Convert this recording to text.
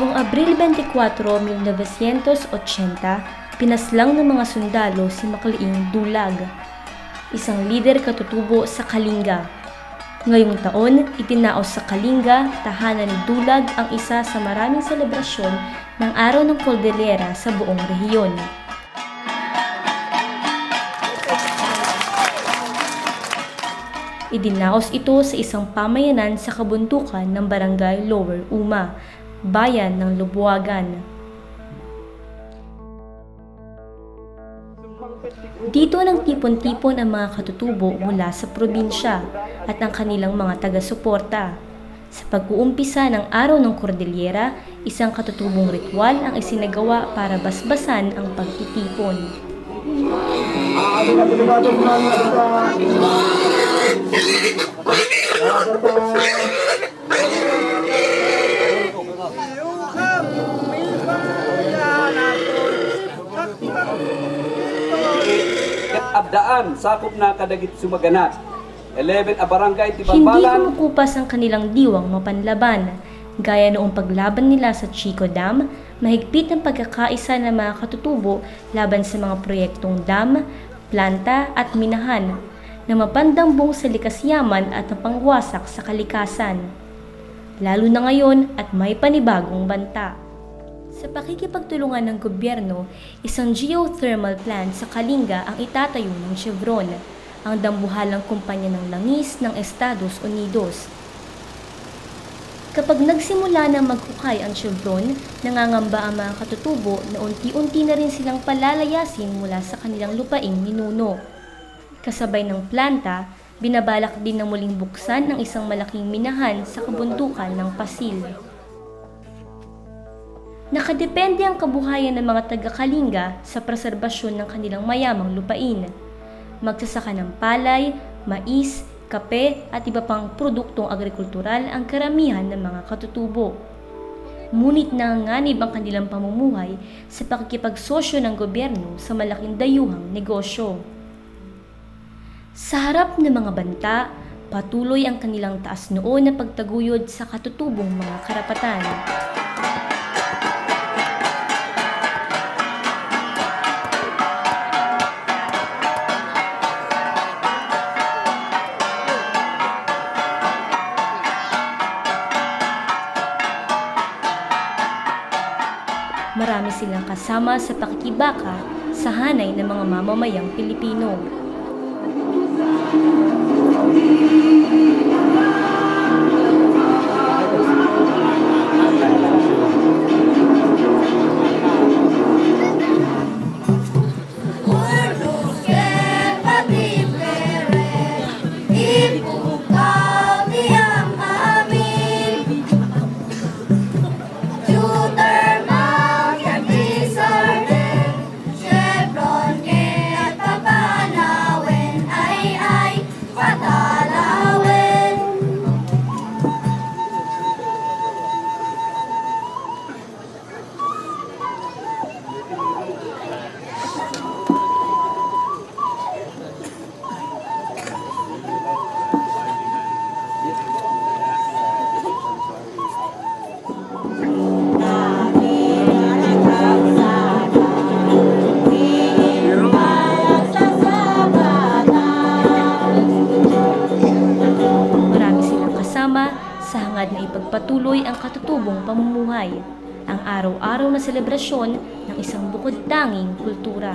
Abril 24, 1980, pinaslang ng mga sundalo si Makliing Dulag, isang lider katutubo sa Kalinga. Ngayong taon, itinaos sa Kalinga, tahanan ni Dulag ang isa sa maraming selebrasyon ng Araw ng Cordillera sa buong rehiyon. Idinaos ito sa isang pamayanan sa kabuntukan ng Barangay Lower Uma, bayan ng Lubuagan. Dito nang tipon-tipon ang mga katutubo mula sa probinsya at ang kanilang mga taga-suporta. Sa pag-uumpisa ng Araw ng Cordillera, isang katutubong ritual ang isinagawa para basbasan ang pagtitipon. Abdaan sakop na kadagit sumaganat. 11 a barangay Hindi kumukupas ang kanilang diwang mapanlaban. Gaya noong paglaban nila sa Chico Dam, mahigpit ang pagkakaisa ng mga katutubo laban sa mga proyektong dam, planta at minahan na mapandambong sa likas yaman at napangwasak sa kalikasan. Lalo na ngayon at may panibagong banta. Sa pakikipagtulungan ng gobyerno, isang geothermal plant sa Kalinga ang itatayo ng Chevron, ang dambuhalang kumpanya ng langis ng Estados Unidos. Kapag nagsimula na maghukay ang Chevron, nangangamba ang mga katutubo na unti-unti na rin silang palalayasin mula sa kanilang lupaing ninuno. Kasabay ng planta, binabalak din na muling buksan ng isang malaking minahan sa kabundukan ng Pasil. Nakadepende ang kabuhayan ng mga taga-Kalinga sa preserbasyon ng kanilang mayamang lupain. Magsasaka ng palay, mais, kape at iba pang produktong agrikultural ang karamihan ng mga katutubo. Ngunit nanganganib ang kanilang pamumuhay sa pakikipagsosyo ng gobyerno sa malaking dayuhang negosyo. Sa harap ng mga banta, patuloy ang kanilang taas noon na pagtaguyod sa katutubong mga karapatan. Marami silang kasama sa pakikibaka sa hanay ng mga mamamayang Pilipino. Ipagpatuloy ang katutubong pamumuhay, ang araw-araw na selebrasyon ng isang bukod tanging kultura.